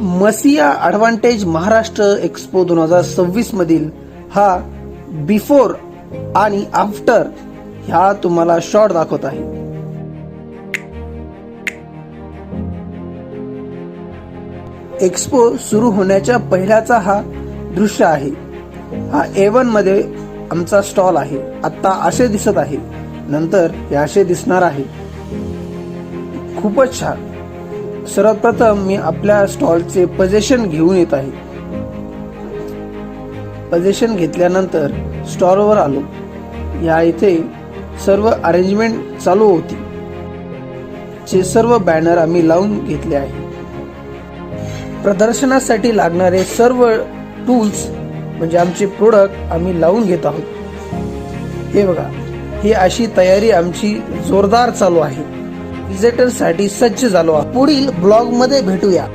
मसिया advantage Maharashtra expo दोन हजार सव्वीस मधील हा बिफोर आणि आफ्टर ह्या तुम्हाला शॉट दाखवत आहे. एक्सपो सुरू होण्याच्या पहिल्याचा हा दृश्य आहे. हा एवनमध्ये आमचा स्टॉल आहे. आता असे दिसत आहे. नंतर हे असे दिसणार आहे. खूपच छान. सर्वप्रथम मी आपल्या स्टॉलचे पजेशन घेऊन येत आहे. पजेशन घेतल्यानंतर स्टॉलवर आलो. या इथे सर्व अरेंजमेंट चालू होती. चे सर्व बॅनर आम्ही लावून घेतले आहे. प्रदर्शनासाठी लागणारे सर्व टूल्स म्हणजे आमचे प्रोडक्ट आम्ही लावून घेत आहोत. हे बघा ही अशी तयारी आमची जोरदार चालू आहे. विजिटरसाठी सज्ज झालो पुढील ब्लॉगमध्ये भेटूया.